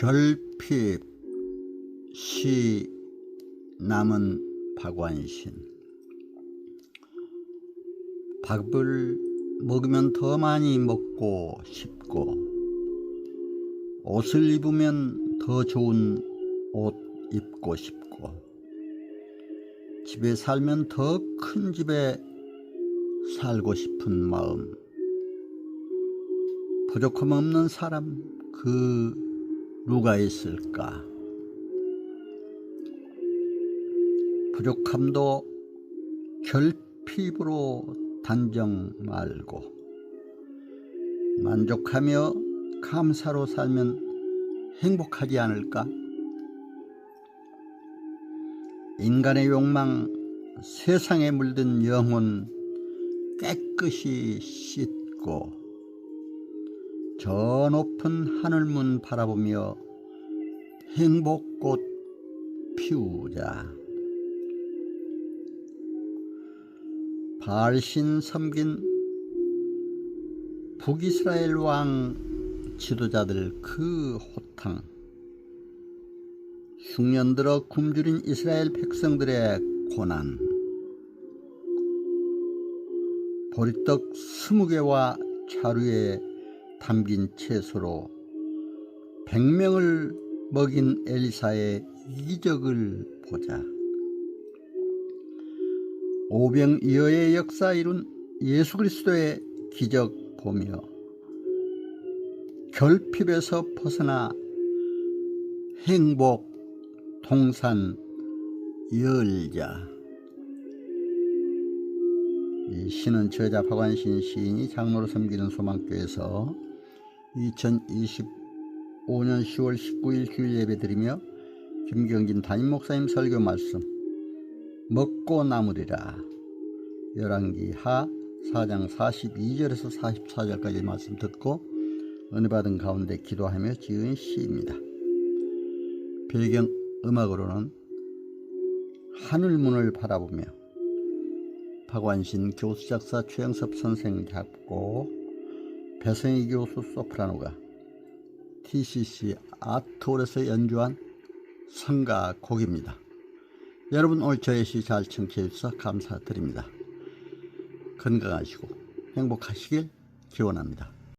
결핍 시 남은 박완신. 밥을 먹으면 더 많이 먹고 싶고 옷을 입으면 더 좋은 옷 입고 싶고 집에 살면 더 큰 집에 살고 싶은 마음. 부족함 없는 사람 그 누가 있을까? 부족함도 결핍으로 단정 말고 만족하며 감사로 살면 행복하지 않을까? 인간의 욕망, 세상에 물든 영혼 깨끗이 씻고 저 높은 하늘문 바라보며 행복꽃 피우자. 발신 섬긴 북이스라엘 왕 지도자들 그 호탕 흉년 들어 굶주린 이스라엘 백성들의 고난 보리떡 스무 개와 자루에 담긴 채소로 백명을 먹인 엘리사의 이적을 보자. 오병이어의 역사 이룬 예수 그리스도의 기적 보며 결핍에서 벗어나 행복 동산 열자. 이 시는 저자 박완신 시인이 장로로 섬기는 소망교에서 2025년 10월 19일 주일 예배 드리며 김경진 담임 목사님 설교 말씀 먹고 나무리라 열왕기 하 4장 42절에서 44절까지 말씀 듣고 은혜 받은 가운데 기도하며 지은 시입니다. 배경 음악으로는 하늘 문을 바라보며 박완신 교수 작사 최영섭 선생 작곡 배성희 교수 소프라노가 TCC 아트홀에서 연주한 성가 곡입니다. 여러분 오늘 저의 시 잘 청취해 주셔서 감사드립니다. 건강하시고 행복하시길 기원합니다.